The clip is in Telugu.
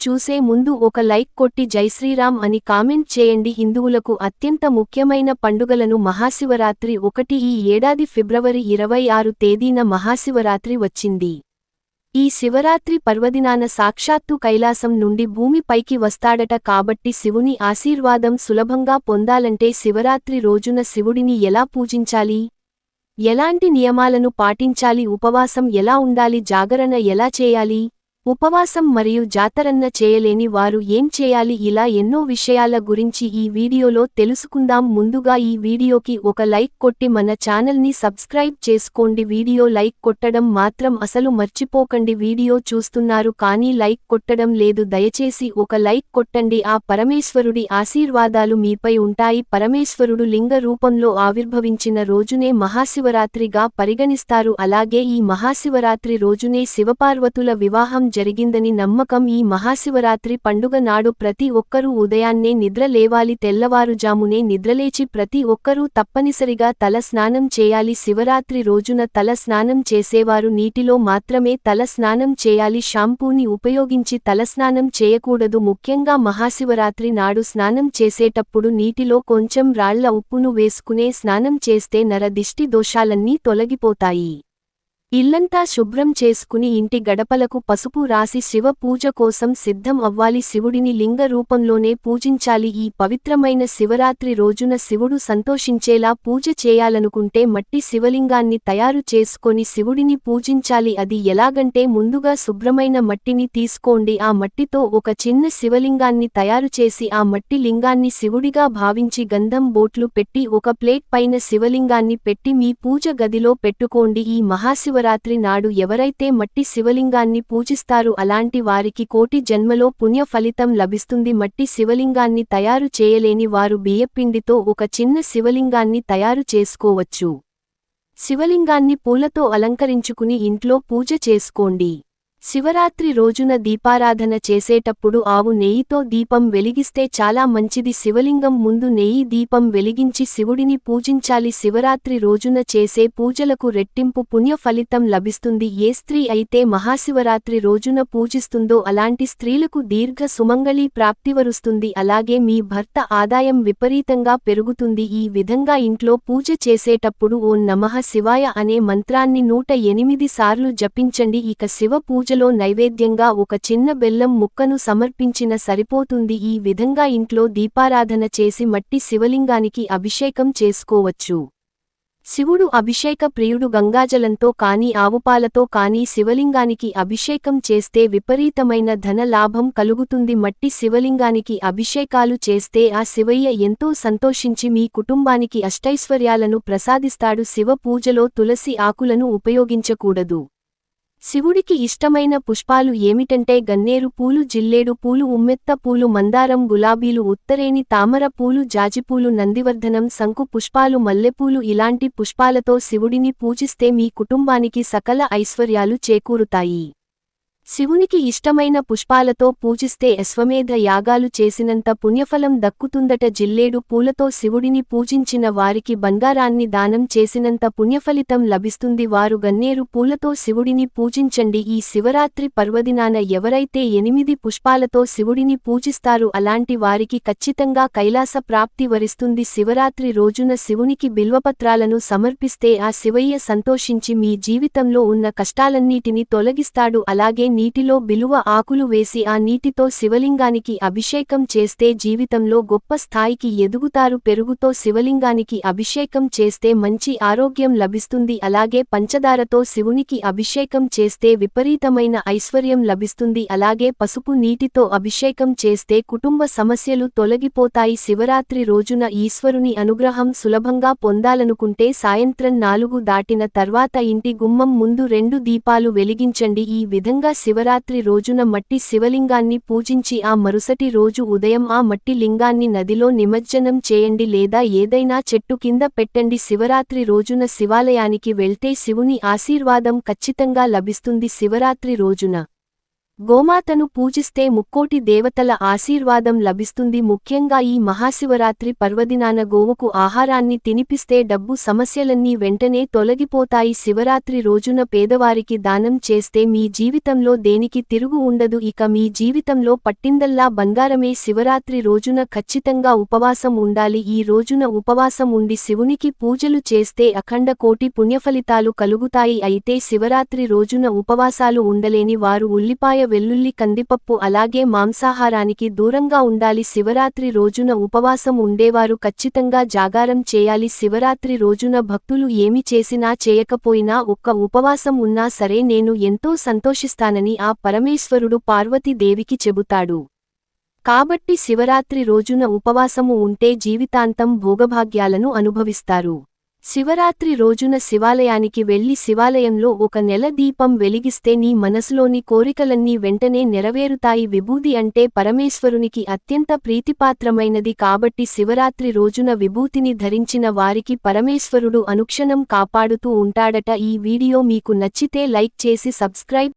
చూసే ముందు ఒక లైక్ కొట్టి జైశ్రీరామ్ అని కామెంట్ చేయండి. హిందువులకు అత్యంత ముఖ్యమైన పండుగలను మహాశివరాత్రి ఒకటి. ఈ ఏడాది ఫిబ్రవరి ఇరవై ఆరు తేదీన మహాశివరాత్రి వచ్చింది. ఈ శివరాత్రి పర్వదినాన సాక్షాత్తు కైలాసం నుండి భూమిపైకి వస్తాడట కాబట్టి శివుని ఆశీర్వాదం సులభంగా పొందాలంటే శివరాత్రి రోజున శివుడిని ఎలా పూజించాలి? ఎలాంటి నియమాలను పాటించాలి? ఉపవాసం ఎలా ఉండాలి? జాగరణ ఎలా చేయాలి? ఉపవాసం మరియు జాతరన్న చేయలేని వారు ఏం చేయాలి? ఇలా ఎన్నో విషయాల గురించి ఈ వీడియోలో తెలుసుకుందాం. ముందుగా ఈ వీడియోకి ఒక లైక్ కొట్టి మన ఛానల్ని సబ్స్క్రైబ్ చేసుకోండి. వీడియో లైక్ కొట్టడం మాత్రం అసలు మర్చిపోకండి. వీడియో చూస్తున్నారు కానీ లైక్ కొట్టడం లేదు. దయచేసి ఒక లైక్ కొట్టండి. ఆ పరమేశ్వరుడి ఆశీర్వాదాలు మీపై ఉంటాయి. పరమేశ్వరుడు లింగ రూపంలో ఆవిర్భవించిన రోజునే మహాశివరాత్రిగా పరిగణిస్తారు. అలాగే ఈ మహాశివరాత్రి రోజునే శివపార్వతుల వివాహం జరిగిందని నమ్మకం ఈ మహాశివరాత్రి పండుగ నాడు ప్రతి ఒక్కరూ ఉదయాన్నే నిద్ర లేవాలి తెల్లవారుజామునే నిద్రలేచి ప్రతి ఒక్కరూ తప్పనిసరిగా తల స్నానం చేయాలి. శివరాత్రి రోజున తల స్నానం చేసేవారు నీటిలో మాత్రమే తల స్నానం చేయాలి. షాంపూని ఉపయోగించి తలస్నానం చేయకూడదు. ముఖ్యంగా మహాశివరాత్రి నాడు స్నానం చేసేటప్పుడు నీటిలో కొంచెం రాళ్ళ ఉప్పును వేసుకునే స్నానం చేస్తే నరదిష్టి దోషాలన్నీ తొలగిపోతాయి. ఇల్లంతా శుభ్రం చేసుకుని ఇంటి గడపలకు పసుపు రాసి శివ పూజ కోసం సిద్ధం అవ్వాలి. శివుడిని లింగ రూపంలోనే పూజించాలి. ఈ పవిత్రమైన శివరాత్రి రోజున శివుడు సంతోషించేలా పూజ చేయాలనుకుంటే మట్టి శివలింగాన్ని తయారు చేసుకొని శివుడిని పూజించాలి. అది ఎలాగంటే ముందుగా శుభ్రమైన మట్టిని తీసుకోండి. ఆ మట్టితో ఒక చిన్న శివలింగాన్ని తయారు చేసి ఆ మట్టి లింగాన్ని శివుడిగా భావించి గంధం బోట్లు పెట్టి ఒక ప్లేట్ పైన శివలింగాన్ని పెట్టి మీ పూజ గదిలో పెట్టుకోండి. ఈ మహాశివ శివరాత్రి నాడు ఎవరైతే మట్టి శివలింగాన్ని పూజిస్తారు అలాంటి వారికి కోటి జన్మలో పుణ్య ఫలితం లభిస్తుంది. మట్టి శివలింగాన్ని తయారు చేయలేని వారు బియ్యపిండితో ఒక చిన్న శివలింగాన్ని తయారు చేసుకోవచ్చు. శివలింగాన్ని పూలతో అలంకరించుకుని ఇంట్లో పూజ చేసుకోండి. శివరాత్రి రోజున దీపారాధన చేసేటప్పుడు ఆవు నెయ్యితో దీపం వెలిగిస్తే చాలా మంచిది. శివలింగం ముందు నెయ్యి దీపం వెలిగించి శివుడిని పూజించాలి. శివరాత్రి రోజున చేసే పూజలకు రెట్టింపు పుణ్య ఫలితం లభిస్తుంది. ఏ స్త్రీ అయితే మహాశివరాత్రి రోజున పూజిస్తుందో అలాంటి స్త్రీలకు దీర్ఘ సుమంగళీ ప్రాప్తివరుస్తుంది అలాగే మీ భర్త ఆదాయం విపరీతంగా పెరుగుతుంది. ఈ విధంగా ఇంట్లో పూజ చేసేటప్పుడు ఓ నమః శివాయ అనే మంత్రాన్ని నూట ఎనిమిది సార్లు జపించండి. ఇక శివ పూజ పూజలో నైవేద్యంగా ఒక చిన్న బెల్లం ముక్కను సమర్పించిన సరిపోతుంది. ఈ విధంగా ఇంట్లో దీపారాధన చేసి మట్టి శివలింగానికి అభిషేకం చేసుకోవచ్చు. శివుడు అభిషేక ప్రియుడు గంగాజలంతో కాని ఆవుపాలతో కాని శివలింగానికి అభిషేకం చేస్తే విపరీతమైన ధన లాభం కలుగుతుంది. మట్టి శివలింగానికి అభిషేకాలు చేస్తే ఆ శివయ్య ఎంతో సంతోషించి మీ కుటుంబానికి అష్టైశ్వర్యాలను ప్రసాదిస్తాడు. శివ పూజలో తులసి ఆకులను ఉపయోగించకూడదు. శివుడికి ఇష్టమైన పుష్పాలు ఏమిటంటే గన్నేరు పూలు జిల్లేడు పూలు ఉమ్మెత్త పూలు మందారం గులాబీలు ఉత్తరేని తామర పూలు జాజిపూలు నందివర్ధనం శంకు పుష్పాలు మల్లెపూలు ఇలాంటి పుష్పాలతో శివుడిని పూజిస్తే మీ కుటుంబానికి సకల ఐశ్వర్యాలు చేకూరుతాయి. శివునికి ఇష్టమైన పుష్పాలతో పూజిస్తే అశ్వమేధ యాగాలు చేసినంత పుణ్యఫలం దక్కుతుందట. జిల్లేడు పూలతో శివుడిని పూజించిన వారికి బంగారాన్ని దానం చేసినంత పుణ్యఫలితం లభిస్తుంది. వారు గన్నేరు పూలతో శివుడిని పూజించండి. ఈ శివరాత్రి పర్వదినాన ఎవరైతే ఎనిమిది పుష్పాలతో శివుడిని పూజిస్తారు అలాంటి వారికి ఖచ్చితంగా కైలాస ప్రాప్తి వరిస్తుంది. శివరాత్రి రోజున శివునికి బిల్వపత్రాలను సమర్పిస్తే ఆ శివయ్య సంతోషించి మీ జీవితంలో ఉన్న కష్టాలన్నిటిని తొలగిస్తాడు. అలాగే నీటిలో బిలువ ఆకులు వేసి ఆ నీటితో శివలింగానికి అభిషేకం చేస్తే జీవితంలో గొప్ప స్థాయికి ఎదుగుతారు. పెరుగుతో శివలింగానికి అభిషేకం చేస్తే మంచి ఆరోగ్యం లభిస్తుంది. అలాగే పంచదారతో శివునికి అభిషేకం చేస్తే విపరీతమైన ఐశ్వర్యం లభిస్తుంది. అలాగే పసుపు నీటితో అభిషేకం చేస్తే కుటుంబ సమస్యలు తొలగిపోతాయి. శివరాత్రి రోజున ఈశ్వరుని అనుగ్రహం సులభంగా పొందాలనుకుంటే సాయంత్రం నాలుగు దాటిన తర్వాత ఇంటి గుమ్మం ముందు రెండు దీపాలు వెలిగించండి. ఈ విధంగా శివరాత్రి రోజున మట్టి శివలింగాన్ని పూజించి ఆ మరుసటి రోజు ఉదయం ఆ మట్టి లింగాన్ని నదిలో నిమజ్జనం చేయండి లేదా ఏదైనా చెట్టు కింద పెట్టండి. శివరాత్రి రోజున శివాలయానికి వెళ్తే శివుని ఆశీర్వాదం ఖచ్చితంగా లభిస్తుంది శివరాత్రి రోజున. గోమాతను పూజిస్తే ముక్కోటి దేవతల ఆశీర్వాదం లభిస్తుంది. ముఖ్యంగా ఈ మహాశివరాత్రి పర్వదినాన గోవుకు ఆహారాన్ని తినిపిస్తే డబ్బు సమస్యలన్నీ వెంటనే తొలగిపోతాయి. శివరాత్రి రోజున పేదవారికి దానం చేస్తే మీ జీవితంలో దేనికి తిరుగు ఉండదు. ఇక మీ జీవితంలో పట్టిందల్లా బంగారమే. శివరాత్రి రోజున ఖచ్చితంగా ఉపవాసం ఉండాలి. ఈ రోజున ఉపవాసం ఉండి శివునికి పూజలు చేస్తే అఖండ కోటి పుణ్యఫలితాలు కలుగుతాయి. అయితే శివరాత్రి రోజున ఉపవాసాలు ఉండలేని వారు ఉల్లిపాయ వెల్లుల్లి కందిపప్పు అలాగే మాంసాహారానికి దూరంగా ఉండాలి. శివరాత్రి రోజున ఉపవాసం ఉండేవారు ఖచ్చితంగా జాగారం చేయాలి. శివరాత్రి రోజున భక్తులు ఏమి చేసినా చేయకపోయినా ఒక్క ఉపవాసం ఉన్నా సరే నేను ఎంతో సంతోషిస్తానని ఆ పరమేశ్వరుడు పార్వతీదేవికి చెబుతాడు. కాబట్టి శివరాత్రి రోజున ఉపవాసము ఉంటే జీవితాంతం భోగభాగ్యాలను అనుభవిస్తారు. శివరాత్రి రోజున శివాలయానికి వెళ్ళి శివాలయంలో ఒక నెల దీపం వెలిగిస్తే నీ మనసులోని కోరికలన్నీ వెంటనే నెరవేరుతాయి. విభూది అంటే పరమేశ్వరునికి అత్యంత ప్రీతిపాత్రమైనది కాబట్టి శివరాత్రి రోజున విభూతిని ధరించిన వారికి పరమేశ్వరుడు అనుక్షణం కాపాడుతూ ఉంటాడట. ఈ వీడియో మీకు నచ్చితే లైక్ చేసి సబ్స్క్రైబ్